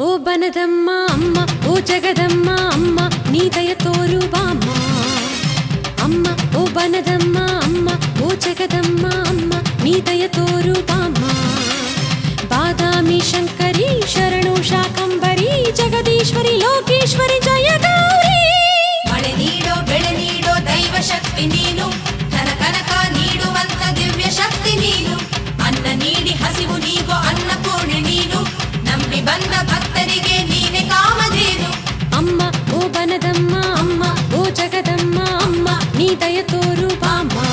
ఓ బనదమ్మ అమ్మ ఓ జగదమ్మ అమ్మ నీ దయ తోరు బామ్మ. అమ్మ ఓ బనదమ్మ అమ్మ ఓ జగదమ్మ అమ్మ నీ దయ తోరు బామ్మ. బాదామి శంకరి శరణు శాకంబరి జగదీశ్వరి లోకేశ్వరి జయ గౌరీ. మಳೆ నీడో ಬೆಳೆ ನೀಡೋ ದೈವ జగదమ్మ అమ్మ ఓ జగదమ్మ అమ్మ నీ దయతో రూపామ్మా